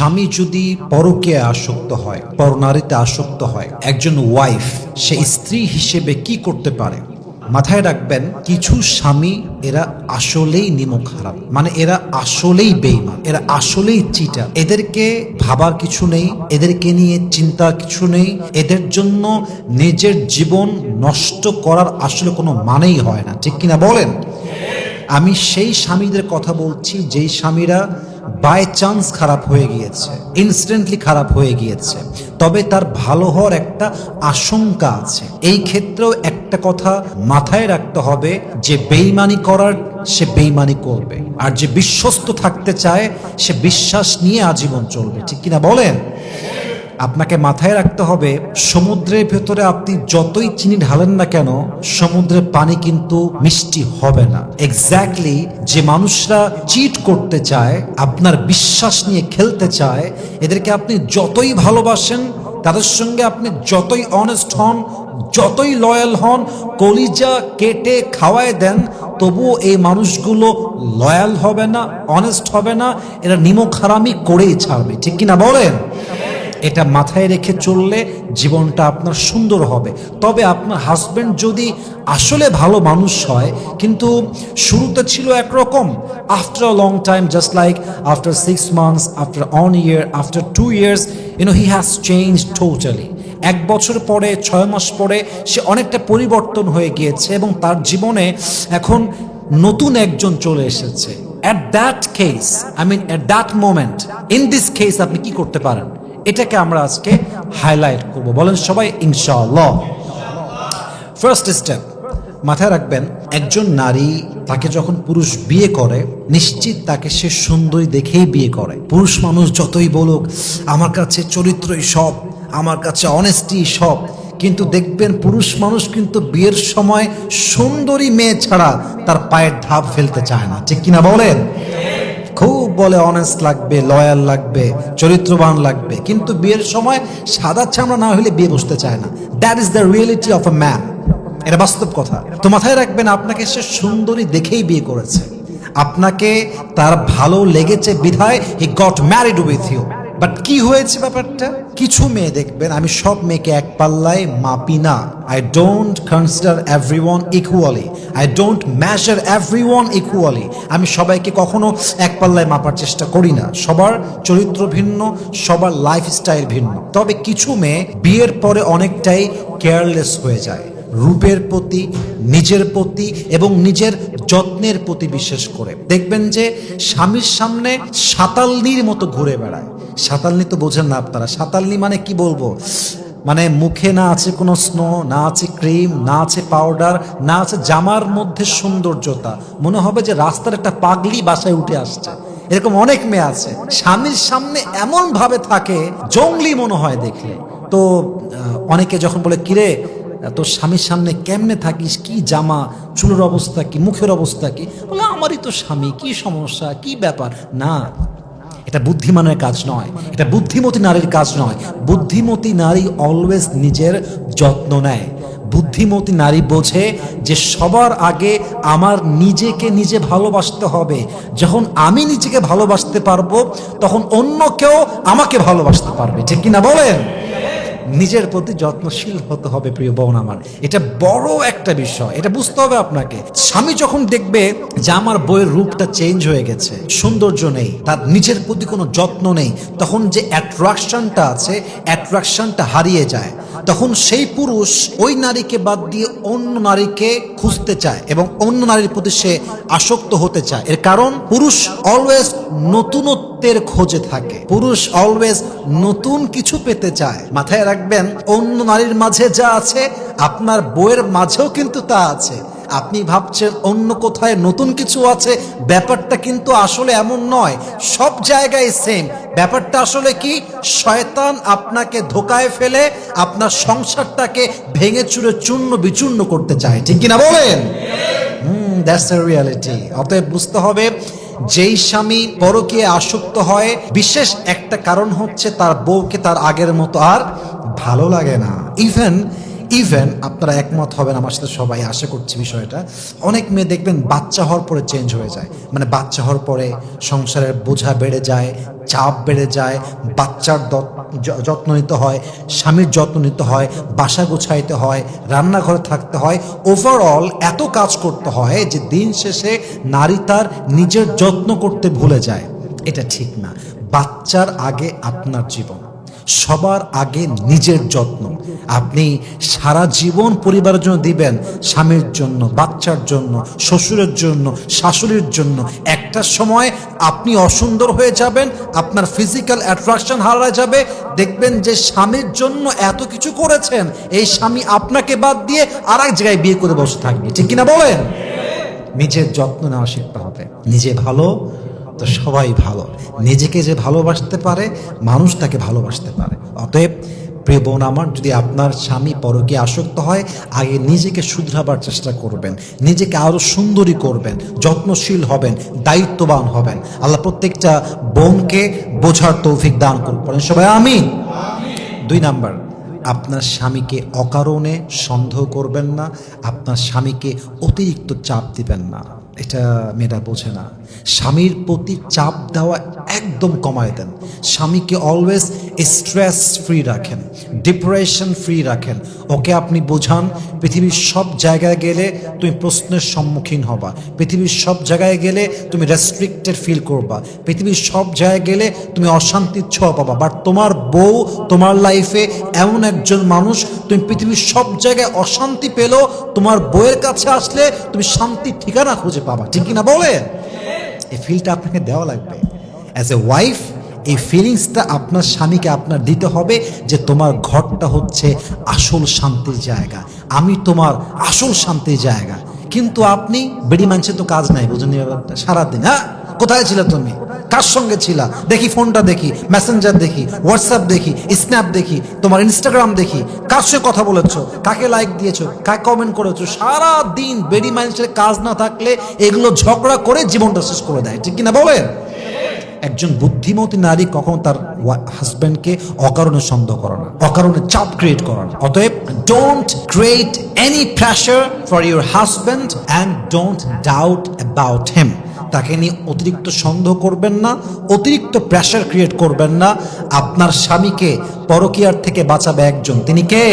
স্বামী যদি পরকে আসক্ত হয়, পরনারীতে আসক্ত হয়, একজন ওয়াইফ সে স্ত্রী হিসেবে কি করতে পারে? মাথায় রাখবেন, কিছু স্বামী এরা আসলেই নিমক খারাপ মানে এরা আসলেই বেইমান এরা আসলেই চিটা এদেরকে ভাবার কিছু নেই, এদেরকে নিয়ে চিন্তা কিছু নেই, এদের জন্য নিজের জীবন নষ্ট করার আসলে কোনো মানেই হয় না। ঠিক কিনা বলেন? আমি সেই স্বামীদের কথা বলছি, যেই স্বামীরা বাই চান্স খারাপ হয়ে গিয়েছে ইনস্ট্যান্টলি খারাপ হয়ে গিয়েছে। তবে তার ভালো হওয়ার একটা আশঙ্কা আছে। এই ক্ষেত্রেও একটা কথা মাথায় রাখতে হবে যে, বেইমানি করার সে বেইমানি করবে। আর যে বিশ্বস্ত থাকতে চায়, সে বিশ্বাস নিয়ে আজীবন চলবে। ঠিক কিনা বলেন? আপনাকে মাথায় রাখতে হবে, সমুদ্রের ভেতরে আপনি যতই চিনি ঢালেন না কেন, সমুদ্রের পানি কিন্তু মিষ্টি হবে না। এক্স্যাক্টলি যে মানুষরা চিট করতে চায়, আপনার বিশ্বাস নিয়ে খেলতে চায়, এদেরকে আপনি যতই ভালোবাসেন, তাদের সঙ্গে আপনি যতই অনেস্ট হন, যতই লয়াল হন, কলিজা কেটে খাওয়ায় দেন, তবুও এই মানুষগুলো লয়াল হবে না অনেস্ট হবে না, এরা নিমক হারামি করেই ছাড়বে। ঠিক কিনা বলেন? এটা মাথায় রেখে চললে জীবনটা আপনার সুন্দর হবে। তবে আপনার হাজব্যান্ড যদি আসলে ভালো মানুষ হয়, কিন্তু শুরুতে ছিল একরকম। After a long time just like after six months after one year after two years you know he has change totally এক বছর পরে, ছয় মাস পরে, সে অনেকটা পরিবর্তন হয়ে গিয়েছে এবং তার জীবনে এখন নতুন একজন চলে এসেছে। At that case I mean at that moment in this case আপনি কি করতে পারেন? এটাকে আমরা আজকে হাইলাইট করব। বলেন সবাই, ইনশাআল্লাহ। ফার্স্ট স্টেপ মাথায় রাখবেন, একজন নারী তাকে যখন পুরুষ বিয়ে করে, নিশ্চিত তাকে সে সুন্দরী দেখেই বিয়ে করে। পুরুষ মানুষ যতই বলুক, আমার কাছে চরিত্রই সব, আমার কাছে অনেস্টি সব। কিন্তু দেখবেন, পুরুষ মানুষ কিন্তু বিয়ের সময় সুন্দরী মেয়ে ছাড়া তার পায়ের ধাপ ফেলতে চায় না। ঠিক কিনা বলেন? খুব বলে অনেস্ট লাগবে লয়াল লাগবে, চরিত্রবান লাগবে। কিন্তু বিয়ের সময় সাদা চামড়া না হলে বিয়ে বসতে চায় না। That is the reality of a man এটা বাস্তব কথা। তো মাথায় রাখবেন, আপনাকে সে সুন্দরী দেখেই বিয়ে করেছে। আপনাকে তার ভালো লেগেছে বিধায় he got married with you but কি হয়েছে ব্যাপারটা? কিছু মেয়ে দেখবেন, আমি সব মেয়েকে এক পাল্লায় মাপি না। I don't consider everyone equally I don't measure everyone equally আমি সবাইকে কখনো এক পাল্লায় মাপার চেষ্টা করি না। সবার চরিত্র ভিন্ন, সবার লাইফস্টাইল ভিন্ন। তবে কিছু মেয়ে বিয়ের পরে অনেকটাই কেয়ারলেস হয়ে যায়। রূপের প্রতি, নিজের প্রতি এবং নিজের যত্নের প্রতি বিশেষ করে। দেখবেন যে স্বামীর সামনে সাতালনির মতো ঘুরে বেড়ায়। সাতালনি তো বোঝেন না আপনারা। সাতালনি মানে কি বলব? মানে মুখে না আছে কোনো স্নো, না আছে ক্রিম, না আছে পাউডার, না আছে জামার মধ্যে সৌন্দর্যতা। মনে হবে যে রাস্তার একটা পাগলি বাসায় উঠে আসছে। এরকম অনেক মেয়ে আছে। স্বামীর সামনে এমন ভাবে থাকে, জঙ্গলি মনে হয় দেখলে। তো অনেকে যখন বলে, কিরে, তোর স্বামীর সামনে কেমনে থাকিস? কি জামা? চুলের অবস্থা কি? মুখের অবস্থা কি? বলে, আমারই তো স্বামী, কি সমস্যা? কি ব্যাপার? না। এটা বুদ্ধিমানের কাজ নয়, এটা বুদ্ধিমতী নারীর কাজ নয়। বুদ্ধিমতী নারী অলওয়েজ নিজের যত্ন নেয়। বুদ্ধিমতী নারী বোঝে যে সবার আগে আমার নিজেকে নিজে ভালোবাসতে হবে। যখন আমি নিজেকে ভালোবাসতে পারব, তখন অন্য কেউ আমাকে ভালোবাসতে পারবে। ঠিক কিনা বলেন? নিজের প্রতি যত্নশীল হতে হবে, প্রিয় বোন আমার। এটা বড় একটা বিষয়। এটা বুঝতে হবে আপনাকে। স্বামী যখন দেখবে যে আমার বইয়ের রূপটা চেঞ্জ হয়ে গেছে, সৌন্দর্য নেই, তার নিজের প্রতি কোনো যত্ন নেই, তখন যে অ্যাট্রাকশনটা আছে অ্যাট্রাকশনটা হারিয়ে যায়, তখন সেই পুরুষ ওই নারীকে বাদ দিয়ে অন্য নারীকে খুঁজতে চায় এবং অন্য নারীর প্রতি সে আসক্ত হতে চায়। এর কারণ, পুরুষ অলওয়েজ নতুনত্বের খোঁজে থাকে। পুরুষ অলওয়েজ নতুন কিছু পেতে চায়। মাথায় রাখবেন, অন্য নারীর মাঝে যা আছে, আপনার বইয়ের মাঝেও কিন্তু তা আছে। আপনি ভাবছেন অন্য কোথায় নতুন কিছু আছে, ব্যাপারটা কিন্তু আসলে এমন নয়। সব জায়গায় সেম ব্যাপারটা আসলে কি? শয়তান আপনাকে ধোকায় ফেলে আপনার সংসারটাকে ভেঙে চুরে চূর্ণ বিচূর্ণ করতে চায়। ঠিক কিনা বলেন? হুম দ্যাটস দ্য রিয়ালিটি অতএব বুঝতে হবে যেই স্বামী পরকে আসক্ত হয়, বিশেষ একটা কারণ হচ্ছে তার বউকে তার আগের মতো আর ভালো লাগে না। ইভেন ইভেন আপনারা একমত হবেন, আমার সাথে সবাই আশা করছি বিষয়টা, অনেক মেয়ে দেখবেন বাচ্চা হওয়ার পরে চেঞ্জ হয়ে যায়। মানে বাচ্চা হওয়ার পরে সংসারের বোঝা বেড়ে যায়, চাপ বেড়ে যায়, বাচ্চার যত্ন নিতে হয়, স্বামীর যত্ন নিতে হয়, বাসা গোছাইতে হয়, রান্নাঘরে থাকতে হয় ওভারঅল এত কাজ করতে হয় যে দিন শেষে নারী তার নিজের যত্ন করতে ভুলে যায়। এটা ঠিক না। বাচ্চার আগে আপনার জীবন। সবার আগে নিজের যত্ন। আপনি সারা জীবন পরিবারের জন্য দিবেন, স্বামীর জন্য, বাচ্চার জন্য, শ্বশুরের জন্য, শাশুড়ির জন্য। একটা সময় আপনি অসুন্দর হয়ে যাবেন, আপনার ফিজিক্যাল অ্যাট্রাকশন হারা যাবে। দেখবেন যে স্বামীর জন্য এত কিছু করেছেন, এই স্বামী আপনাকে বাদ দিয়ে আর এক জায়গায় বিয়ে করে বসে থাকবে। ঠিক কিনা বলেন? নিজের যত্ন নেওয়া শিখতে হবে। নিজে ভালো তো সবাই ভালো। নিজেকে যে ভালোবাসতে পারে মানুষ তাকে ভালোবাসতে পারে। অতএব প্রিয় বোন আমার, যদি আপনার স্বামী পরকে আসক্ত হয়, আগে নিজেকে শুধরাবার চেষ্টা করবেন। নিজেকে আরও সুন্দরী করবেন, যত্নশীল হবেন, দায়িত্ববান হবেন। আল্লাহ প্রত্যেকটা বোনকে বোঝার তৌফিক দান করবেন সবাই আমি দুই নাম্বার, আপনার স্বামীকে অকারণে সন্দেহ করবেন না, আপনার স্বামীকে অতিরিক্ত চাপ দিবেন না। এটা মেয়েরা বোঝে না। স্বামীর প্রতি চাপ দেওয়া একদম কমায় দেন। স্বামীকে অলওয়েজ স্ট্রেস ফ্রি রাখেন ডিপ্রেশন ফ্রি রাখেন। ওকে আপনি বোঝান, পৃথিবীর সব জায়গায় গেলে তুমি প্রশ্নের সম্মুখীন হবা। পৃথিবীর সব জায়গায় গেলে তুমি রেস্ট্রিক্টেড ফিল করবা। পৃথিবীর সব জায়গায় গেলে তুমি অশান্তির ছোঁয়া পাবা। বাট তোমার বউ, তোমার লাইফে এমন একজন মানুষ, তুমি পৃথিবীর সব জায়গায় অশান্তি পেলেও তোমার বউয়ের কাছে আসলে তুমি শান্তির ঠিকানা খুঁজে পাবা। ঠিক কিনা বলেন এই ফিলটা আপনাকে দেওয়া লাগবে। অ্যাজ এ ওয়াইফ এই ফিলিংসটা আপনার স্বামীকে আপনার দিতে হবে যে তোমার ঘরটা হচ্ছে আসল শান্তির জায়গা। আমি তোমার আসল শান্তির জায়গা। কিন্তু আপনি বেড়ি মানছে তো কাজ নাই, বুঝুন সারাদিন হ্যাঁ? কোথায় ছিলে তুমি? কার সঙ্গে ছিলা? দেখি ফোনটা দেখি মেসেঞ্জার দেখি হোয়াটসঅ্যাপ দেখি স্ন্যাপ দেখি, তোমার ইনস্টাগ্রাম দেখি। কার সঙ্গে কথা বলেছ? কাকে লাইক দিয়েছ? কাকে কমেন্ট করেছ? সারা দিন বেডি মানুষের কাজ না থাকলে এগুলো ঝগড়া করে জীবনটা শেষ করে দেয়। ঠিক কিনা বলেন? একজন বুদ্ধিমতী নারী কখনো তার হাজব্যান্ডকে অকারণে সন্দেহ করে না, অকারণে চাপ ক্রিয়েট করে না। অতএব don't create any pressure for your husband and don't doubt about him তাকে নিয়ে অতিরিক্ত সন্দেহ করবেন না, অতিরিক্ত প্রেশার ক্রিয়েট করবেন না। আপনার স্বামীকে পরকীয়ার থেকে বাঁচাবে একজন। তিনি কে?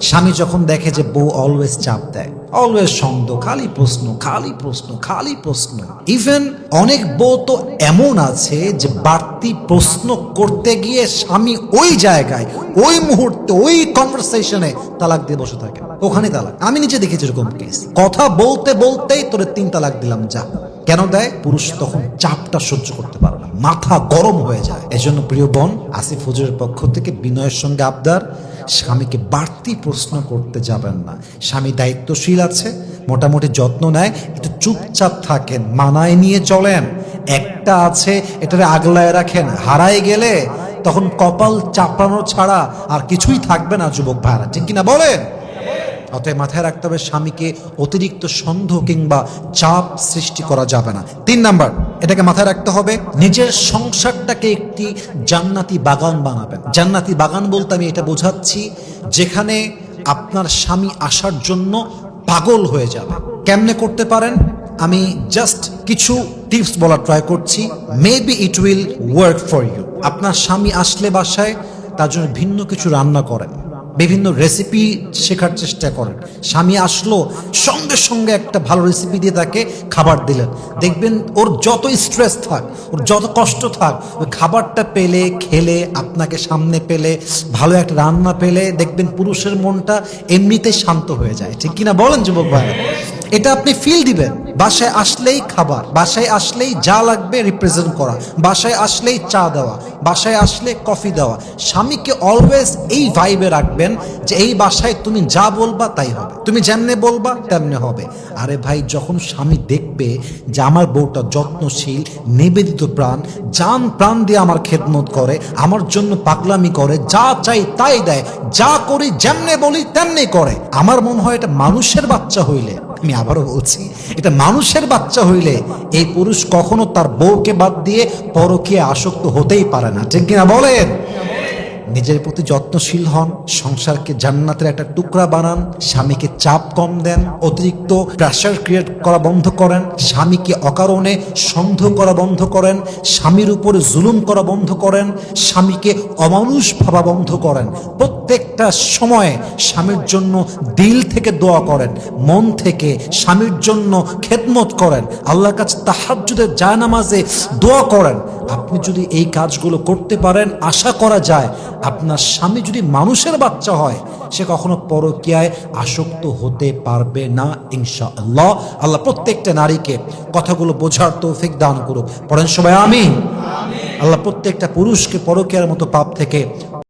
স্বামী যখন দেখে যে বউ অলওয়েজ চাপ দেয় অলওয়েজ সন্দেহ, খালি প্রশ্ন খালি প্রশ্ন খালি প্রশ্ন। ইভেন অনেক বউ তো এমন আছে যে বাড়তি প্রশ্ন করতে গিয়ে স্বামী ওই জায়গায়, ওই মুহূর্তে, ওই কনভারসেশনে তালাক দিয়ে বসে থাকে। ওখানে তালাক। আমি নিজে দেখেছি এরকম কেস কথা বলতে বলতেই তোরে তিন তালাক দিলাম, যা। কেন দেয়? পুরুষ তখন চাপটা সহ্য করতে পারে না। মাথা গরম হয়ে যায়। এজন্য প্রিয় বোন, আসিফ হুজুরের পক্ষ থেকে বিনয়ের সঙ্গে আবদার। স্বামীকে বাড়তি প্রশ্ন করতে যাবেন না। স্বামী দায়িত্বশীল আছে, মোটামুটি যত্ন নেয় একটু চুপচাপ থাকেন, মানায় নিয়ে চলেন। একটা আছে, এটারে আগলায় রাখেন। হারায় গেলে তখন কপাল চাপানো ছাড়া আর কিছুই থাকবে না, যুবক ভাইরা। ঠিক কিনা বলেন? অতএব মাথায় রাখতে হবে, স্বামীকে অতিরিক্ত সন্দেহ কিংবা চাপ সৃষ্টি করা যাবে না। তিন নাম্বার, এটাকে মাথায় রাখতে হবে, নিজের সংসারটাকে একটি জান্নাতি বাগান বানাবেন। জান্নাতি বাগান বলতে আমি এটা বোঝাচ্ছি, যেখানে আপনার স্বামী আসার জন্য পাগল হয়ে যাবে। কেমনে করতে পারেন? আমি জাস্ট কিছু টিপস বলার ট্রাই করছি। Maybe it will work for you আপনার স্বামী আসলে বাসায়, তার জন্য ভিন্ন কিছু রান্না করেন। বিভিন্ন রেসিপি শেখার চেষ্টা করেন। স্বামী আসলো, সঙ্গে সঙ্গে একটা ভালো রেসিপি দিয়ে তাকে খাবার দিলেন। দেখবেন ওর যত স্ট্রেস থাক, ওর যত কষ্ট থাক, ওই খাবারটা পেলে, খেলে, আপনাকে সামনে পেলে, ভালো একটা রান্না পেলে, দেখবেন পুরুষের মনটা এমনিতেই শান্ত হয়ে যায়। ঠিক কিনা বলেন, যুবক ভাই? এটা আপনি ফিল দিবেন। বাসায় আসলেই খাবার, বাসায় আসলেই যা লাগবে রিপ্রেজেন্ট করা, বাসায় আসলেই চা দেওয়া, বাসায় আসলে কফি দেওয়া। স্বামীকে অলওয়েজ এই ভাইবে রাখবেন যে এই বাসায় তুমি যা বলবা তাই হবে। তুমি যেমনে বলবা তেমনে হবে। আরে ভাই, যখন স্বামী দেখবে যে আমার বউটা যত্নশীল, নিবেদিত প্রাণ যান প্রাণ দিয়ে আমার খেদমত করে, আমার জন্য পাগলামি করে, যা চাই তাই দেয়, যা করি যেমনে বলি তেমনি করে। আমার মনে হয় এটা মানুষের বাচ্চা হইলে, আমি আবারও বলছি, এটা মানুষের বাচ্চা হইলে এই পুরুষ কখনো তার বউকে বাদ দিয়ে পরকে আসক্ত হতেই পারে না। ঠিক কিনা বলেন? নিজের প্রতি যত্নশীল হন, সংসারকে জান্নাতের একটা টুকরা বানান, স্বামীকে চাপ কম দেন, অতিরিক্ত প্রেশার ক্রিয়েট করা বন্ধ করেন, স্বামীকে অকারণে সন্দেহ করা বন্ধ করেন, স্বামীর উপরে জুলুম করা বন্ধ করেন, স্বামীকে অমানুষ ভাবা বন্ধ করেন। প্রত্যেকটা সময়ে স্বামীর জন্য দিল থেকে দোয়া করেন, মন থেকে স্বামীর জন্য খেদমত করেন, আল্লাহর কাছে তাহাজ্জুদের জায়নামাজে দোয়া করেন। আপনি যদি এই কাজগুলো করতে পারেন, আশা করা যায় আপনার স্বামী যদি মানুষের বাচ্চা হয়, সে কখনো পরকিয়ায় আসক্ত হতে পারবে না ইনশা আল্লাহ আল্লাহ প্রত্যেকটা নারীকে কথাগুলো বোঝার তৌফিক দান করুক। পড়েন সবাই আমি আল্লাহ প্রত্যেকটা পুরুষকে পরকিয়ার মতো পাপ থেকে